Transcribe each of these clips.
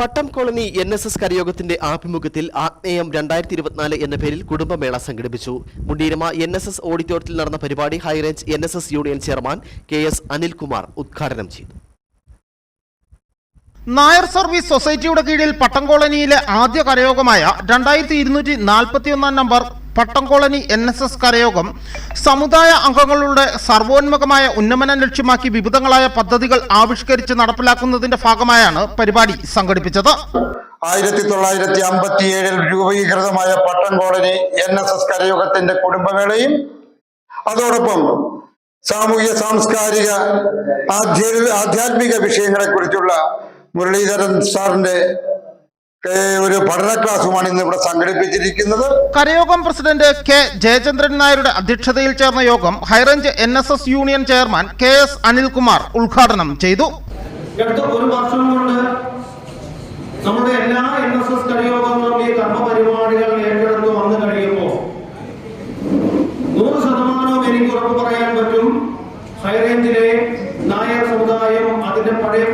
Pattom colony N S S കരയോഗത്തിന്റെ ആഭിമുഖ്യത്തിൽ ആഗ്നേയം രണ്ടായിരത്തി ഇരുപത്തിനാല് എന്ന പേരിൽ കുടുംബമേള സംഘടിപ്പിച്ചു. മുണ്ടീരമ എൻ എസ് എസ് ഓഡിറ്റോറിയത്തിൽ നടന്ന പരിപാടി high range N S S union chairman K S Anilkumar ഉദ്ഘാടനം ചെയ്തു. നായർ സർവീസ് സൊസൈറ്റിയുടെ കീഴിൽ പട്ടം കോളനിയിലെ ആദ്യ കരയോഗമായ രണ്ടായിരത്തി ഇരുന്നൂറ്റി നാൽപ്പത്തി ഒന്നാം number Pattom colony N S S കരയോഗം സമുദായ അംഗങ്ങളുടെ സർവോന്മുഖമായ ഉന്നമനം ലക്ഷ്യമാക്കി വിവിധങ്ങളായ പദ്ധതികൾ ആവിഷ്കരിച്ച് നടപ്പിലാക്കുന്നതിന്റെ ഭാഗമായാണ് പരിപാടി സംഘടിപ്പിച്ചത്. ആയിരത്തി തൊള്ളായിരത്തി അമ്പത്തി ഏഴിൽ രൂപീകൃതമായ Pattom colony N S S കരയോഗത്തിന്റെ കുടുംബമേളയും അതോടൊപ്പം സാമൂഹ്യ സാംസ്കാരിക ആധ്യ- ആധ്യാത്മിക വിഷയങ്ങളെ കുറിച്ചുള്ള മുരളീധരൻ സാറിന്റെ ഒരു പഠന ക്ലാസ്സുമാണ് ഇന്ന് ഇവിടെ സംഘടിപ്പിച്ചിരിക്കുന്നത്. കരയോഗം പ്രസിഡന്റ് കെ ജയചന്ദ്രൻ നായരുടെ അധ്യക്ഷതയിൽ ചേർന്ന യോഗം high range N S S union chairman K S Anilkumar ഉദ്ഘാടനം ചെയ്തു. ഒരു വർഷം കൊണ്ട് നമ്മുടെ എല്ലാ എൻ എസ് എസ് കരയോഗങ്ങളും ഈ കർമ്മ പരിപാടികൾ ഏറ്റെടുത്ത് വന്നു കഴിയുമ്പോൾ നൂറ് ശതമാനവും എനിക്ക് ഉറപ്പ് പറയാൻ പറ്റും. ഹൈറേഞ്ചിലെ നായർ സമുദായം അതിന്റെ പഴയ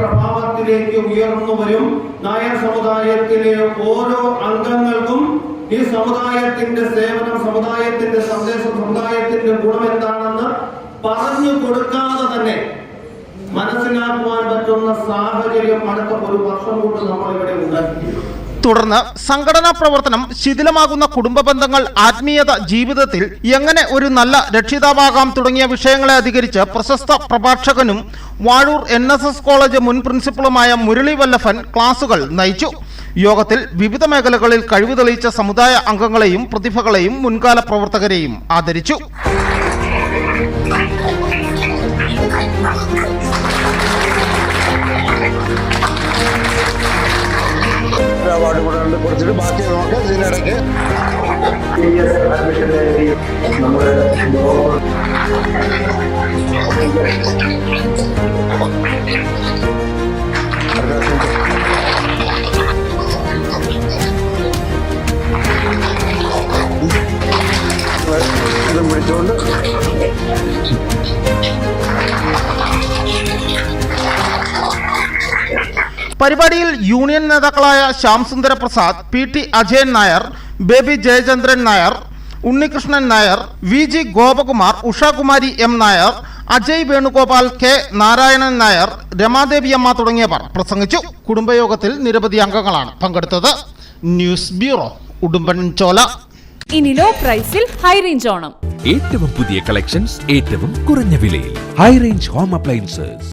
പ്രഭാവത്തിലേക്ക് ഉയർന്നു വരും. നായർ സമുദായത്തിലെ ഓരോ അംഗങ്ങൾക്കും ഈ സമുദായത്തിന്റെ സേവനം സമുദായത്തിന്റെ സന്ദേശം സമുദായത്തിന്റെ ഗുണം എന്താണെന്ന് പറഞ്ഞു കൊടുക്കാതെ തന്നെ മനസ്സിലാക്കുവാൻ പറ്റുന്ന സാഹചര്യം അടുത്ത ഒരു വർഷം കൊണ്ട് നമ്മൾ ഇവിടെ ഉണ്ടാക്കി തുടർന്ന് സംഘടനാ പ്രവർത്തനം ശിഥിലമാകുന്ന കുടുംബ ബന്ധങ്ങൾ ആത്മീയത ജീവിതത്തിൽ എങ്ങനെ ഒരു നല്ല രക്ഷിതാവാകാം തുടങ്ങിയ വിഷയങ്ങളെ അധികരിച്ച് പ്രശസ്ത പ്രഭാഷകനും വാഴൂർ എൻ കോളേജ് മുൻ പ്രിൻസിപ്പളുമായ മുരളി വല്ലഭൻ ക്ലാസുകൾ നയിച്ചു. യോഗത്തിൽ വിവിധ മേഖലകളിൽ കഴിവ് തെളിയിച്ച സമുദായ അംഗങ്ങളെയും പ്രതിഭകളെയും മുൻകാല പ്രവർത്തകരെയും ആദരിച്ചു. കൊടുത്തിട്ട് ബാക്കി നമുക്ക് ഇതിനിടയ്ക്ക് ഇതും പിടിച്ചുകൊണ്ട് പരിപാടിയിൽ യൂണിയൻ നേതാക്കളായ Shyamsundara Prasad P T Ajayan Nair Baby Jayachandran Nair Unnikrishnan Nair V G Gopakumar Ushakumari M Nair Ajay Venugopal K Narayanan Nair Ramadevi Amma തുടങ്ങിയവർ പ്രസംഗിച്ചു. കുടുംബയോഗത്തിൽ നിരവധി അംഗങ്ങളാണ് പങ്കെടുത്തത്. ന്യൂസ് ബ്യൂറോ ഉടുമ്പൻചോല ഇനി ലോ പ്രൈസിൽ ഹൈ റേഞ്ച് ഓണം. ഏറ്റവും പുതിയ കളക്ഷൻസ് ഏറ്റവും കുറഞ്ഞ വിലയിൽ. High range home appliances